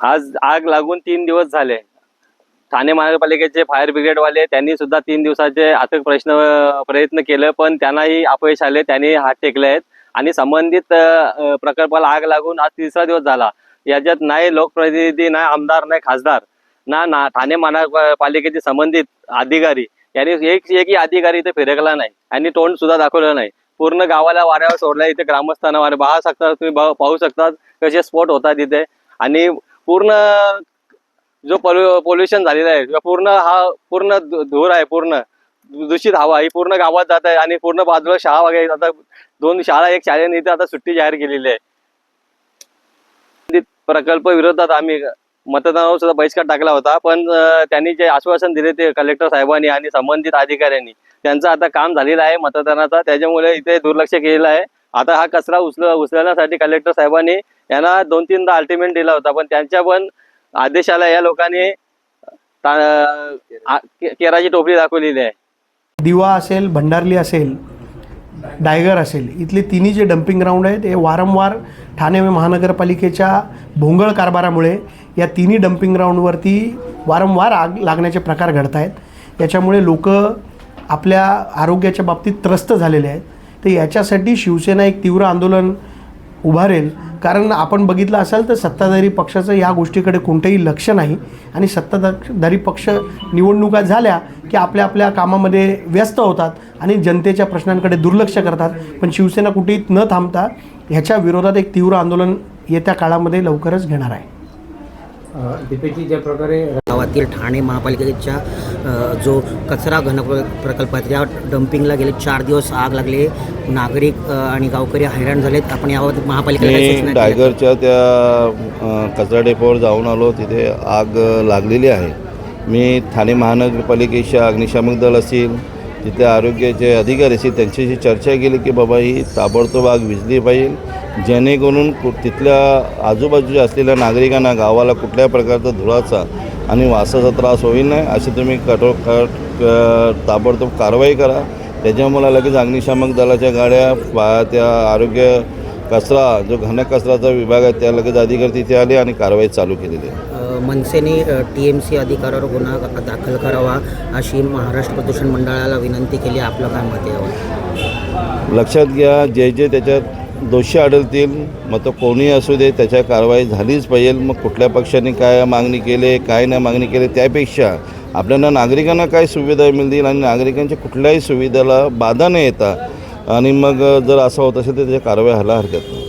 आज आग लागून तीन दिवस झाले. ठाणे महानगरपालिकेचे फायर ब्रिगेडवाले त्यांनी सुद्धा तीन दिवसाचे अथक प्रश्न प्रयत्न केले पण त्यांनाही अपयश आले त्यांनी हात टेकले आहेत. आणि संबंधित प्रकल्पाला आग लागून आज तिसरा दिवस झाला. याच्यात नाही लोकप्रतिनिधी नाही आमदार नाही खासदार ना ना ठाणे महानगरपालिकेचे संबंधित अधिकारी. यांनी एक एकही अधिकारी इथे फिरकला नाही. आणि तोंड सुद्धा दाखवलं नाही. पूर्ण गावाला वाऱ्यावर सोडला इथे ग्रामस्थांना. वारे पाहू शकता तुम्ही पाहू शकता कसे स्फोट होतात इथे. आणि पूर्ण जो पोल्यु पोल्युशन झालेला आहे किंवा पूर्ण हा पूर्ण धूर आहे पूर्ण दूषित हवा ही पूर्ण गावात जात आहे आणि पूर्ण बाजूला शाळा वगैरे आता दोन शाळा एक शाळेने इथे आता सुट्टी जाहीर केलेली आहे. प्रकल्प विरोधात आम्ही मतदानावर सुद्धा बहिष्कार टाकला होता पण त्यांनी जे आश्वासन दिले ते कलेक्टर साहेबांनी आणि संबंधित अधिकाऱ्यांनी. त्यांचं आता काम झालेलं आहे मतदानाचा त्याच्यामुळे इथे दुर्लक्ष केलेलं आहे. आता हा कचरा उचल उचलण्यासाठी कलेक्टर साहेबांनी यांना दोन तीनदा अल्टिमेट दिला होता पण त्यांच्या पण आदेशाला या लोकांनी ता- केराची टोपली दाखवलेली आहे. दिवा असेल भंडारली असेल डायगर असेल इथले तिन्ही जे डम्पिंग ग्राउंड आहेत हे वारंवार ठाणे महानगरपालिकेच्या भोंगळ कारभारामुळे या तिन्ही डम्पिंग ग्राउंडवरती वारंवार आग लागण्याचे प्रकार घडत आहेत याच्यामुळे लोक आपल्या आरोग्याच्या बाबतीत त्रस्त झालेले आहेत. तर याच्यासाठी शिवसेना एक तीव्र आंदोलन उभारेल. कारण आपण बघितलं असाल तर सत्ताधारी पक्षाचं या गोष्टीकडे कोणतंही लक्ष नाही. आणि सत्ताधारी पक्ष निवडणुका झाल्या की आपल्या आपल्या कामामध्ये व्यस्त होतात आणि जनतेच्या प्रश्नांकडे दुर्लक्ष करतात. पण शिवसेना कुठेही न थांबता ह्याच्या विरोधात एक तीव्र आंदोलन येत्या काळामध्ये लवकरच घेणार आहे. दीपेशजी ज्या प्रकारे गावातील ठाणे महापालिकेच्या जो कचरा घन प्रकल्प आहे त्या डम्पिंगला गेले चार दिवस आग लागले. नागरिक आणि गावकरी हैराण झालेत. आपण याबाबत महापालिकेला? डायगरच्या त्या कचरा डेपोवर जाऊन आलो. तिथे आग लागलेली आहे. मी ठाणे महानगरपालिकेच्या अग्निशामक दल असतील तिथले आरोग्याचे अधिकारी असतील त्यांच्याशी चर्चा केली की बाबा ही ताबडतोब आग विझली पाहिजे. जेणेकरून कु तिथल्या आजूबाजूच्या असलेल्या नागरिकांना गावाला कुठल्याही प्रकारचा धुराचा आणि वासाचा त्रास होईल नाही अशी तुम्ही कठोर ताबडतोब कारवाई करा. त्याच्यामुळे लगेच अग्निशामक दलाच्या गाड्या पा त्या आरोग्य कचरा जो घन कचराचा विभाग आहे त्या लगेच अधिकारी तिथे आले आणि कारवाई चालू केलेली आहे. मनसेने टी एम सी अधिकारावर गुन्हा दाखल करावा अशी महाराष्ट्र प्रदूषण मंडळाला विनंती केली. आपलं काय मत यावर? लक्षात घ्या जे जे त्याच्यात दोषी आढळतील मग तो कोणीही असू दे त्याच्या कारवाई झालीच पाहिजे. मग कुठल्या पक्षाने काय मागणी केली काय नाही मागणी केली त्यापेक्षा आपल्याला नागरिकांना काय सुविधा मिळतील आणि नागरिकांच्या कुठल्याही सुविधेला बाधा न येता आणि मग जर असं होत असेल तर त्याच्या कारवाई व्हायला हरकत नाही.